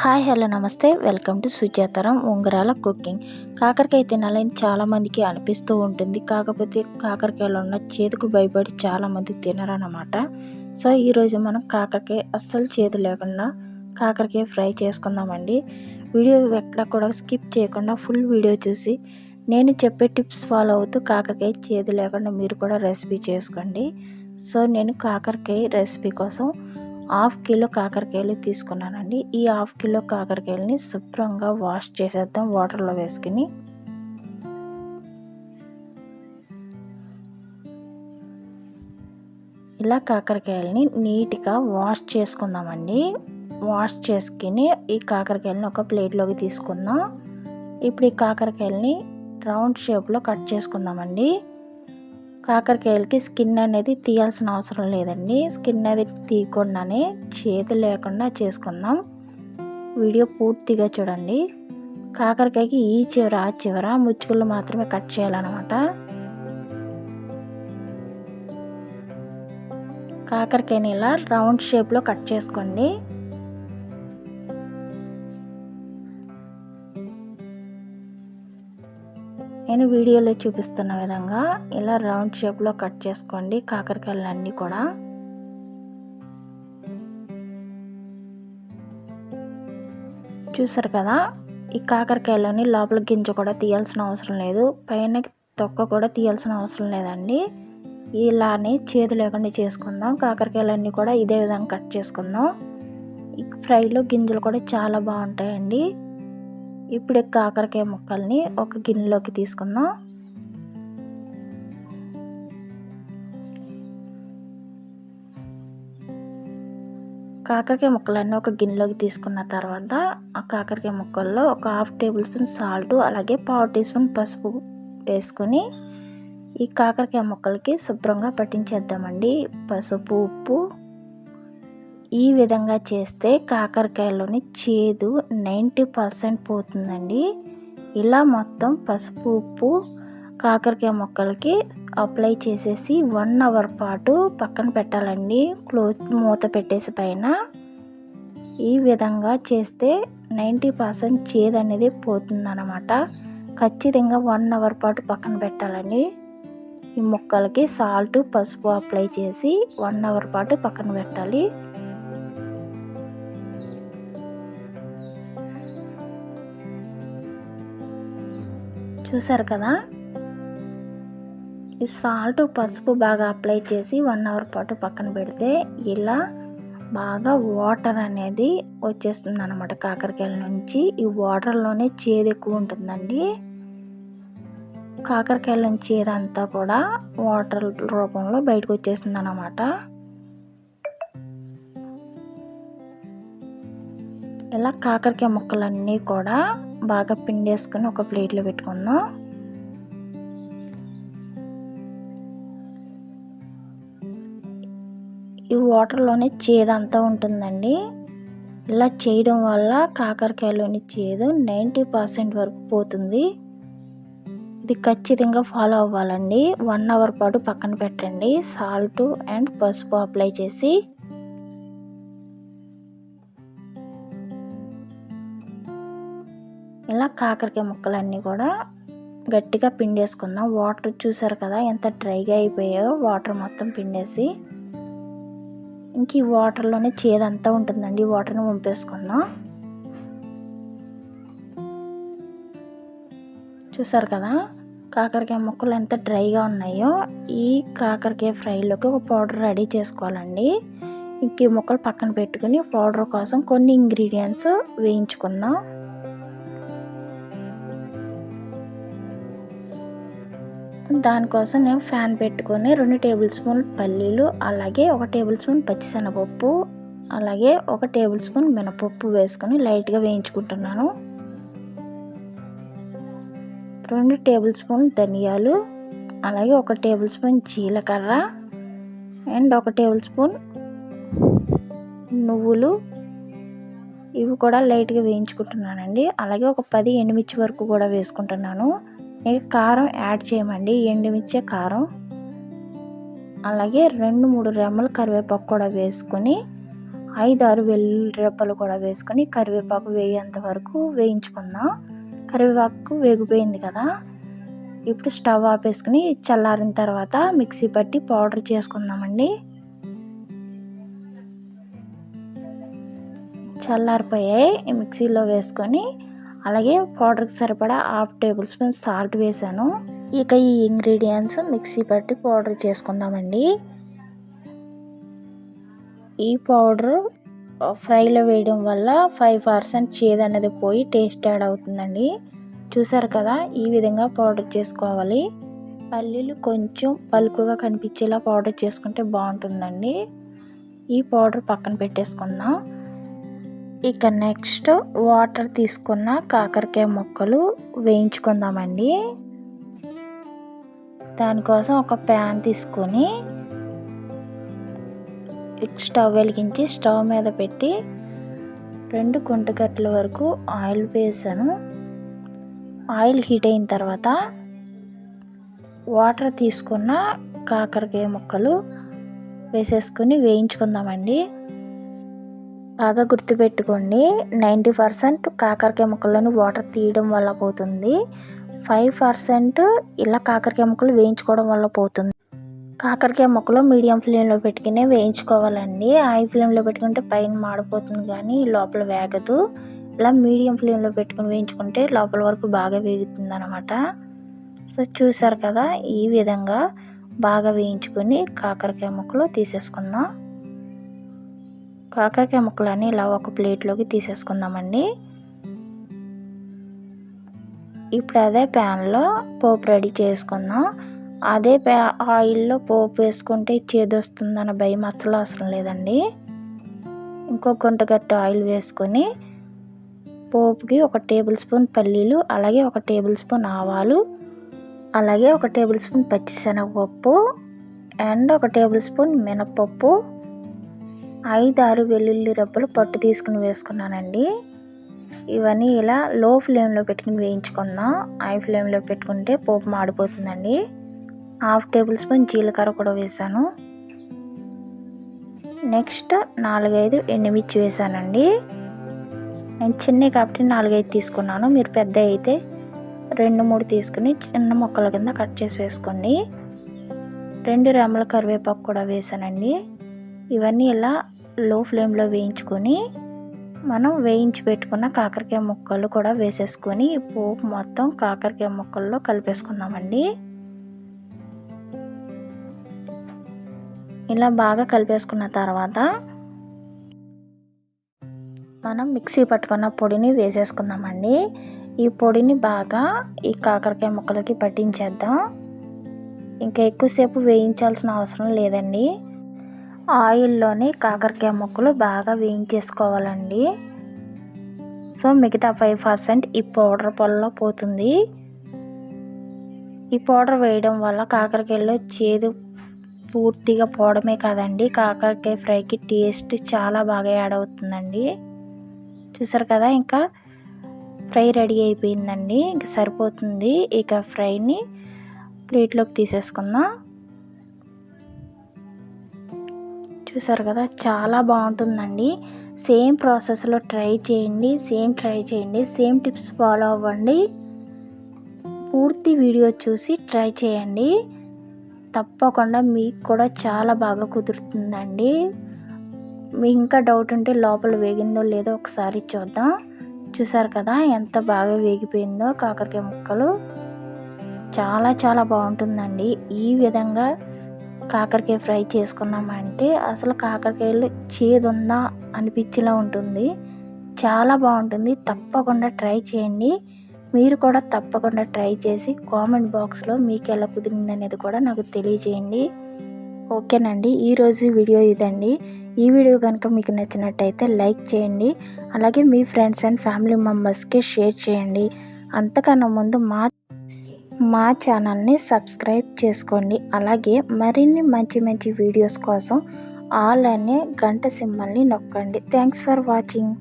Hi hello నమస్తే. Welcome to సుజాతరం ఉంగరాల కుకింగ్. కాకరకాయ తినాలని చాలామందికి అనిపిస్తూ ఉంటుంది. కాకపోతే కాకరకాయలో ఉన్న చేదుకు భయపడి చాలామంది తినరనమాట సో ఈరోజు మనం కాకరకాయ అస్సలు చేదు లేకుండా కాకరకాయ ఫ్రై చేసుకుందామండి. వీడియో ఎక్కడ కూడా స్కిప్ చేయకుండా ఫుల్ వీడియో చూసి నేను చెప్పే టిప్స్ ఫాలో అవుతూ కాకరకాయ చేదు లేకుండా మీరు కూడా రెసిపీ చేసుకోండి. సో నేను కాకరకాయ రెసిపీ కోసం హాఫ్ కిలో కాకరకాయలు తీసుకున్నానండి. ఈ హాఫ్ కిలో కాకరకాయలని శుభ్రంగా వాష్ చేసేద్దాం వాటర్లో వేసుకుని. ఇలా కాకరకాయలని నీట్గా వాష్ చేసుకుందామండి. వాష్ చేసుకుని ఈ కాకరకాయలని ఒక ప్లేట్లోకి తీసుకుందాం. ఇప్పుడు ఈ కాకరకాయలని రౌండ్ షేప్లో కట్ చేసుకుందామండి. కాకరకాయలకి స్కిన్ అనేది తీయాల్సిన అవసరం లేదండి. స్కిన్ అనేది తీయకుండానే చేతి లేకుండా చేసుకుందాం. వీడియో పూర్తిగా చూడండి. కాకరకాయకి ఈ చివర ఆ చివర ముచ్చుకులు మాత్రమే కట్ చేయాలన్నమాట. కాకరకాయని ఇలా రౌండ్ షేప్లో కట్ చేసుకోండి. నేను వీడియోలో చూపిస్తున్న విధంగా ఇలా రౌండ్ షేప్లో కట్ చేసుకోండి. కాకరకాయలన్నీ కూడా. చూసారు కదా? ఈ కాకరకాయలోని లోపల గింజ కూడా తీయాల్సిన అవసరం లేదు. పైన తొక్క కూడా తీయాల్సిన అవసరం లేదండి. ఇలానే చేదు లేకుండా చేసుకుందాం. కాకరకాయలన్నీ కూడా ఇదే విధంగా కట్ చేసుకుందాం. ఫ్రైలో గింజలు కూడా చాలా బాగుంటాయండి. ఇప్పుడు కాకరకాయ ముక్కల్ని ఒక గిన్నెలోకి తీసుకుందాం. కాకరకాయ ముక్కలన్నీ ఒక గిన్నెలోకి తీసుకున్న తర్వాత ఆ కాకరకాయ ముక్కల్లో ఒక హాఫ్ టేబుల్ స్పూన్ సాల్ట్ అలాగే పావు టీ స్పూన్ పసుపు వేసుకొని ఈ కాకరకాయ ముక్కలకి శుభ్రంగా పట్టించేద్దామండి. పసుపు ఉప్పు ఈ విధంగా చేస్తే కాకరకాయలోని చేదు నైంటీ పర్సెంట్ పోతుందండి. ఇలా మొత్తం పసుపు ఉప్పు కాకరకాయ ముక్కలకి అప్లై చేసేసి వన్ అవర్ పాటు పక్కన పెట్టాలండి. క్లోజ్ మూత పెట్టేసి పైన. ఈ విధంగా చేస్తే నైంటీ పర్సెంట్ చేదు అనేది పోతుందన్నమాట. ఖచ్చితంగా వన్ అవర్ పాటు పక్కన పెట్టాలండి. ఈ ముక్కలకి సాల్ట్ పసుపు అప్లై చేసి వన్ అవర్ పాటు పక్కన పెట్టాలి. చూసారు కదా? ఈ సాల్ట్ పసుపు బాగా అప్లై చేసి వన్ అవర్ పాటు పక్కన పెడితే ఇలా బాగా వాటర్ అనేది వచ్చేస్తుంది అనమాట కాకరకాయల నుంచి. ఈ వాటర్లోనే చేదు ఎక్కువ ఉంటుందండి. కాకరకాయల నుంచి చేదంతా కూడా వాటర్ రూపంలో బయటకు వచ్చేస్తుంది అనమాట ఇలా కాకరకాయ ముక్కలన్నీ కూడా బాగా పిండేసుకొని ఒక ప్లేట్లో పెట్టుకుందాం. ఈ వాటర్లోనే చేదంతా ఉంటుందండి. ఇలా చేయడం వల్ల కాకరకాయలోని చేదు నైంటీ పర్సెంట్ వరకు పోతుంది. ఇది ఖచ్చితంగా ఫాలో అవ్వాలండి. వన్ అవర్ పాటు పక్కన పెట్టండి. సాల్ట్ అండ్ పసుపు అప్లై చేసి ఇలా కాకరకాయ ముక్కలన్నీ కూడా గట్టిగా పిండేసుకుందాం. వాటర్ చూసారు కదా ఎంత డ్రైగా అయిపోయాయో వాటర్ మొత్తం పిండేసి. ఇంక ఈ వాటర్లోనే చేదంతా ఉంటుందండి వాటర్ని వంపేసుకుందాం. చూసారు కదా కాకరకాయ ముక్కలు ఎంత డ్రైగా ఉన్నాయో ఈ కాకరకాయ ఫ్రైలోకి ఒక పౌడర్ రెడీ చేసుకోవాలండి. ఇంక ఈ ముక్కలు పక్కన పెట్టుకుని పౌడర్ కోసం కొన్ని ఇంగ్రీడియంట్స్ వేయించుకుందాం. దానికోసం నేను ఫ్యాన్ పెట్టుకొని రెండు టేబుల్ స్పూన్ పల్లీలు అలాగే ఒక టేబుల్ స్పూన్ పచ్చిశనగపప్పు అలాగే ఒక టేబుల్ స్పూన్ మినపప్పు వేసుకొని లైట్గా వేయించుకుంటున్నాను. రెండు టేబుల్ స్పూన్ ధనియాలు అలాగే ఒక టేబుల్ స్పూన్ జీలకర్ర అండ్ ఒక టేబుల్ స్పూన్ నువ్వులు. ఇవి కూడా లైట్గా వేయించుకుంటున్నానండి. అలాగే ఒక పది ఎండుమిర్చి వరకు కూడా వేసుకుంటున్నాను. ఇక కారం యాడ్ చేయమండి. ఎండుమిర్చి కారం. అలాగే రెండు మూడు రెమ్మలు కరివేపాకు కూడా వేసుకొని ఐదు ఆరు వెల్లుల్లి రెప్పలు కూడా వేసుకొని కరివేపాకు వేయేంత వరకు వేయించుకుందాం. కరివేపాకు వేగిపోయింది కదా. ఇప్పుడు స్టవ్ ఆపేసుకుని చల్లారిన తర్వాత మిక్సీ పట్టి పౌడర్ చేసుకుందామండి. చల్లారిపోయాయి. మిక్సీలో వేసుకొని అలాగే పౌడర్కి సరిపడా హాఫ్ టేబుల్ స్పూన్ సాల్ట్ వేసాను. ఇక ఈ ఇంగ్రీడియంట్స్ మిక్సీ పట్టి పౌడర్ చేసుకుందామండి. ఈ పౌడర్ ఫ్రైలో వేయడం వల్ల ఫైవ్ పర్సెంట్ చేదు అనేది పోయి టేస్ట్ యాడ్ అవుతుందండి. చూసారు కదా ఈ విధంగా పౌడర్ చేసుకోవాలి. పల్లీలు కొంచెం పలుకుగా కనిపించేలా పౌడర్ చేసుకుంటే బాగుంటుందండి. ఈ పౌడర్ పక్కన పెట్టేసుకుందాం ఇక నెక్స్ట్ వాటర్ తీసుకున్న కాకరకాయ ముక్కలు వేయించుకుందామండి. దానికోసం ఒక ప్యాన్ తీసుకొని స్టవ్ వెలిగించి స్టవ్ మీద పెట్టి రెండు కుంటగట్ల వరకు ఆయిల్ వేసాను. ఆయిల్ హీట్ అయిన తర్వాత వాటర్ తీసుకున్న కాకరకాయ ముక్కలు వేసేసుకుని వేయించుకుందామండి. బాగా గుర్తుపెట్టుకోండి. నైంటీ పర్సెంట్ కాకరకాయ ముక్కల్లోని వాటర్ తీయడం వల్ల పోతుంది. ఫైవ్ పర్సెంట్ ఇలా కాకరకాయ ముక్కలు వేయించుకోవడం వల్ల పోతుంది. కాకరకాయ ముక్కలు మీడియం ఫ్లేమ్లో పెట్టుకునే వేయించుకోవాలండి. హై ఫ్లేమ్లో పెట్టుకుంటే పైన మాడిపోతుంది కానీ లోపల వేగదు. ఇలా మీడియం ఫ్లేమ్లో పెట్టుకుని వేయించుకుంటే లోపల వరకు బాగా వేగుతుంది అనమాట సో చూసారు కదా ఈ విధంగా బాగా వేయించుకొని కాకరకాయ ముక్కలు తీసేసుకుందాం. కాకరకాయ ముక్కలన్నీ ఇలా ఒక ప్లేట్లోకి తీసేసుకుందామండి. ఇప్పుడు అదే ప్యాన్లో పోపు రెడీ చేసుకుందాం. అదే ప్యా ఆయిల్లో పోపు వేసుకుంటే చేదొస్తుందన్న భయం అసలు అవసరం లేదండి. ఇంకో గుంటగట్టు ఆయిల్ వేసుకొని పోపుకి ఒక టేబుల్ స్పూన్ పల్లీలు అలాగే ఒక టేబుల్ స్పూన్ ఆవాలు అలాగే ఒక టేబుల్ స్పూన్ పచ్చిశనగపప్పు అండ్ ఒక టేబుల్ స్పూన్ మినపప్పు ఐదారు వెల్లుల్లి రబ్బలు పట్టు తీసుకుని వేసుకున్నానండి. ఇవన్నీ ఇలా లో ఫ్లేమ్లో పెట్టుకుని వేయించుకుందాం. హై ఫ్లేమ్లో పెట్టుకుంటే పోపు మాడిపోతుందండి. హాఫ్ టేబుల్ స్పూన్ జీలకర్ర కూడా వేసాను. నెక్స్ట్ నాలుగైదు ఎండుమిర్చి వేసానండి. నేను చిన్న కాబట్టి నాలుగైదు తీసుకున్నాను. మీరు పెద్ద అయితే రెండు మూడు తీసుకుని చిన్న మొక్కల కింద కట్ చేసి వేసుకోండి. రెండు రెమ్మల కరివేపాకు కూడా వేసానండి. ఇవన్నీ ఇలా లో ఫ్లేమ్లో వేయించుకొని మనం వేయించి పెట్టుకున్న కాకరకాయ ముక్కలు కూడా వేసేసుకొని పోపు మొత్తం కాకరకాయ ముక్కల్లో కలిపేసుకుందామండి. ఇలా బాగా కలిపేసుకున్న తర్వాత మనం మిక్సీ పట్టుకున్న పొడిని వేసేసుకుందామండి. ఈ పొడిని బాగా ఈ కాకరకాయ ముక్కలకి పట్టించేద్దాం. ఇంకా ఎక్కువసేపు వేయించాల్సిన అవసరం లేదండి. ఆయిల్లోని కాకరకాయ ముక్కలు బాగా వేయించేసుకోవాలండి. సో మిగతా ఫైవ్ పర్సెంట్ ఈ పౌడర్ పొలలో పోతుంది. ఈ పౌడర్ వేయడం వల్ల కాకరకాయలో చేదు పూర్తిగా పోవడమే కాదండి. కాకరకాయ ఫ్రైకి టేస్ట్ చాలా బాగా యాడ్ అవుతుందండి. చూసారు కదా ఇంకా ఫ్రై రెడీ అయిపోయిందండి. ఇంక సరిపోతుంది. ఇక ఫ్రైని ప్లేట్లోకి తీసేసుకుందాం. చూసారు కదా చాలా బాగుంటుందండి. సేమ్ ప్రాసెస్లో ట్రై చేయండి సేమ్ ట్రై చేయండి సేమ్ టిప్స్ ఫాలో అవ్వండి. పూర్తి వీడియో చూసి ట్రై చేయండి. తప్పకుండా మీకు కూడా చాలా బాగా కుదురుతుందండి. మీ ఇంకా డౌట్ ఉంటే లోపల వేగిందో లేదో ఒకసారి చూద్దాం. చూసారు కదా ఎంత బాగా వేగిపోయిందో కాకరకాయ ముక్కలు. చాలా చాలా బాగుంటుందండి. ఈ విధంగా కాకరకాయ ఫ్రై చేసుకున్నామంటే అసలు కాకరకాయలు చేదుందా అనిపించేలా ఉంటుంది. చాలా బాగుంటుంది. తప్పకుండా ట్రై చేయండి. మీరు కూడా తప్పకుండా ట్రై చేసి కామెంట్ బాక్స్లో మీకు ఎలా కుదిరింది అనేది కూడా నాకు తెలియజేయండి. ఓకేనండి. ఈరోజు వీడియో ఇదండి. ఈ వీడియో కనుక మీకు నచ్చినట్టయితే లైక్ చేయండి. అలాగే మీ ఫ్రెండ్స్ అండ్ ఫ్యామిలీ మెంబర్స్కి షేర్ చేయండి. అంతకన్నా ముందు మా మా ఛానల్ని సబ్స్క్రైబ్ చేసుకోండి. అలాగే మరిన్ని మంచి మంచి వీడియోస్ కోసం ఆల్ అనే గంట సింబల్ని నొక్కండి. Thanks for watching.